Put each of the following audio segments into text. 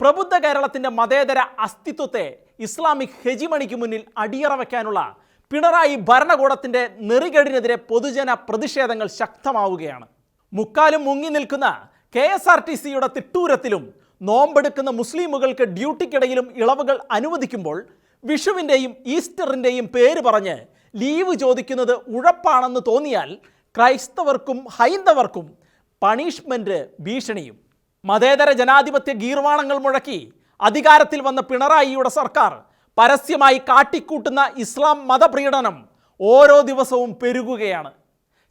പ്രബുദ്ധ കേരളത്തിന്റെ മതേതര അസ്തിത്വത്തെ ഇസ്ലാമിക് ഹെജിമണിക്ക് മുന്നിൽ അടിയറ വയ്ക്കാനുള്ള പിണറായി ഭരണകൂടത്തിന്റെ നെറികേടിനെതിരെ പൊതുജന പ്രതിഷേധങ്ങൾ ശക്തമാവുകയാണ്. മുക്കാലും മുങ്ങി നിൽക്കുന്ന കെ എസ് ആർ ടി സിയുടെ തിട്ടൂരത്തിലും നോമ്പെടുക്കുന്ന മുസ്ലിമുകൾക്ക് ഡ്യൂട്ടിക്കിടയിലും ഇളവുകൾ അനുവദിക്കുമ്പോൾ വിഷുവിന്റെയും ഈസ്റ്ററിന്റെയും പേര് പറഞ്ഞ് ലീവ് ചോദിക്കുന്നത് ഉഴപ്പാണെന്ന് തോന്നിയാൽ ക്രൈസ്തവർക്കും ഹൈന്ദവർക്കും പണിഷ്മെന്റ് ഭീഷണിയും. മതേതര ജനാധിപത്യ ഗീർവാണങ്ങൾ മുഴക്കി അധികാരത്തിൽ വന്ന പിണറായിയുടെ സർക്കാർ പരസ്യമായി കാട്ടിക്കൂട്ടുന്ന ഇസ്ലാം മതപ്രീണനം ഓരോ ദിവസവും പെരുകുകയാണ്.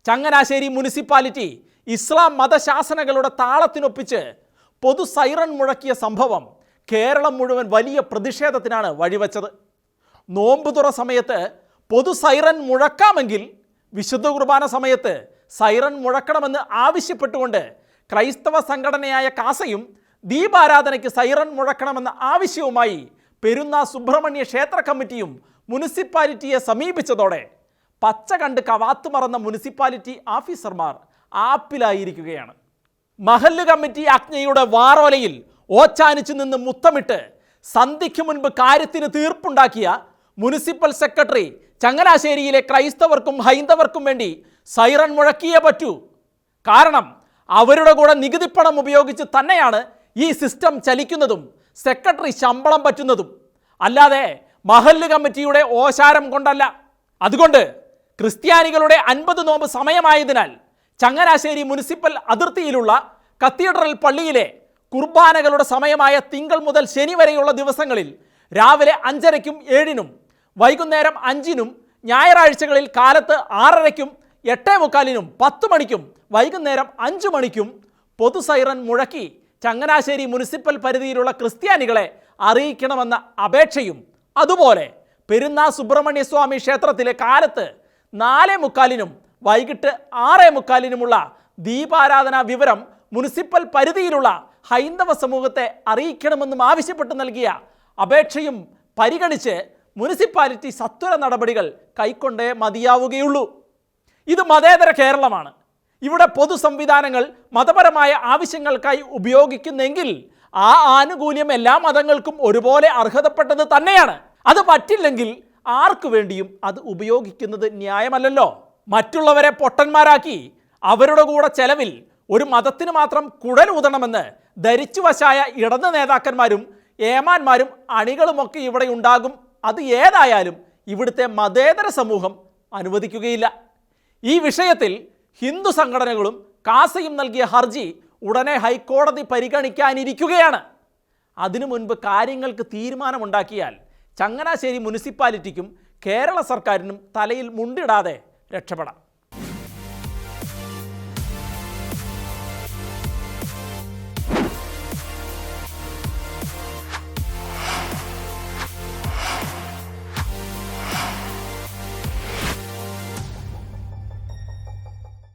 ചങ്ങനാശ്ശേരി മുനിസിപ്പാലിറ്റി ഇസ്ലാം മതശാസനകളുടെ താളത്തിനൊപ്പിച്ച് പൊതു സൈറൺ മുഴക്കിയ സംഭവം കേരളം മുഴുവൻ വലിയ പ്രതിഷേധത്തിനാണ് വഴിവെച്ചത്. നോമ്പുതുറ സമയത്ത് പൊതു സൈറൺ മുഴക്കാമെങ്കിൽ വിശുദ്ധ കുർബാന സമയത്ത് സൈറൺ മുഴക്കണമെന്ന് ആവശ്യപ്പെട്ടുകൊണ്ട് ക്രൈസ്തവ സംഘടനയായ കാസയും ദീപാരാധനയ്ക്ക് സൈറൺ മുഴക്കണമെന്ന ആവശ്യവുമായി പെരുന്ന സുബ്രഹ്മണ്യ ക്ഷേത്ര കമ്മിറ്റിയും മുനിസിപ്പാലിറ്റിയെ സമീപിച്ചതോടെ പച്ച കണ്ട് കവാത്തു മറന്ന മുനിസിപ്പാലിറ്റി ഓഫീസർമാർ ആപ്പിലായിരിക്കുകയാണ്. മഹല്ല് കമ്മിറ്റി അജ്ഞയുടെ വാറോലയിൽ ഓച്ചാനിച്ചു നിന്ന് മുത്തമിട്ട് സന്ധിക്ക് മുൻപ് കാര്യത്തിന് തീർപ്പുണ്ടാക്കിയ മുനിസിപ്പൽ സെക്രട്ടറി ചങ്ങനാശ്ശേരിയിലെ ക്രൈസ്തവർക്കും ഹൈന്ദവർക്കും വേണ്ടി സൈറൺ മുഴക്കിയേ പറ്റൂ. കാരണം അവരുടെ കൂടെ നികുതിപ്പണം ഉപയോഗിച്ച് തന്നെയാണ് ഈ സിസ്റ്റം ചലിക്കുന്നതും സെക്രട്ടറി ശമ്പളം പറ്റുന്നതും. അല്ലാതെ മഹല്ല് കമ്മിറ്റിയുടെ ഓശാരം കൊണ്ടല്ല. അതുകൊണ്ട് ക്രിസ്ത്യാനികളുടെ അൻപത് നോമ്പ് സമയമായതിനാൽ ചങ്ങനാശ്ശേരി മുനിസിപ്പൽ അതിർത്തിയിലുള്ള കത്തീഡ്രൽ പള്ളിയിലെ കുർബാനകളുടെ സമയമായ തിങ്കൾ മുതൽ ശനി വരെയുള്ള ദിവസങ്ങളിൽ രാവിലെ അഞ്ചരയ്ക്കും ഏഴിനും വൈകുന്നേരം അഞ്ചിനും ഞായറാഴ്ചകളിൽ കാലത്ത് ആറരയ്ക്കും എട്ടേ മുക്കാലിനും പത്ത് മണിക്കും വൈകുന്നേരം അഞ്ച് മണിക്കും പൊതു സൈറൻ മുഴക്കി ചങ്ങനാശ്ശേരി മുനിസിപ്പൽ പരിധിയിലുള്ള ക്രിസ്ത്യാനികളെ അറിയിക്കണമെന്ന അപേക്ഷയും അതുപോലെ പെരുന്നാ സുബ്രഹ്മണ്യ സ്വാമി ക്ഷേത്രത്തിലെ കാലത്ത് നാലേ മുക്കാലിനും വൈകിട്ട് ആറേ മുക്കാലിനുമുള്ള ദീപാരാധനാ വിവരം മുനിസിപ്പൽ പരിധിയിലുള്ള ഹൈന്ദവ സമൂഹത്തെ അറിയിക്കണമെന്നും ആവശ്യപ്പെട്ട് നൽകിയ അപേക്ഷയും പരിഗണിച്ച് മുനിസിപ്പാലിറ്റി സത്വര നടപടികൾ കൈക്കൊണ്ടേ മതിയാവുകയുള്ളൂ. ഇത് മതേതര കേരളമാണ്. ഇവിടെ പൊതു സംവിധാനങ്ങൾ മതപരമായ ആവശ്യങ്ങൾക്കായി ഉപയോഗിക്കുന്നെങ്കിൽ ആ ആനുകൂല്യം എല്ലാ മതങ്ങൾക്കും ഒരുപോലെ അർഹതപ്പെട്ടത് തന്നെയാണ്. അത് പറ്റില്ലെങ്കിൽ ആർക്കു വേണ്ടിയും അത് ഉപയോഗിക്കുന്നത് ന്യായമല്ലല്ലോ. മറ്റുള്ളവരെ പൊട്ടന്മാരാക്കി അവരുടെ കൂടെ ചെലവിൽ ഒരു മതത്തിന് മാത്രം കുഴലൂതണമെന്ന് ധരിച്ചുവശായ ഇടത് നേതാക്കന്മാരും ഏമാന്മാരും അണികളുമൊക്കെ ഇവിടെ ഉണ്ടാകും. അത് ഏതായാലും ഇവിടുത്തെ മതേതര സമൂഹം അനുവദിക്കുകയില്ല. ഈ വിഷയത്തിൽ ഹിന്ദു സംഘടനകളും കാസയും നൽകിയ ഹർജി ഉടനെ ഹൈക്കോടതി പരിഗണിക്കാനിരിക്കുകയാണ്. അതിനു മുൻപ് കാര്യങ്ങൾക്ക് തീരുമാനമുണ്ടാക്കിയാൽ ചങ്ങനാശ്ശേരി മുനിസിപ്പാലിറ്റിക്കും കേരള സർക്കാരിനും തലയിൽ മുണ്ടിടാതെ രക്ഷപ്പെടാം.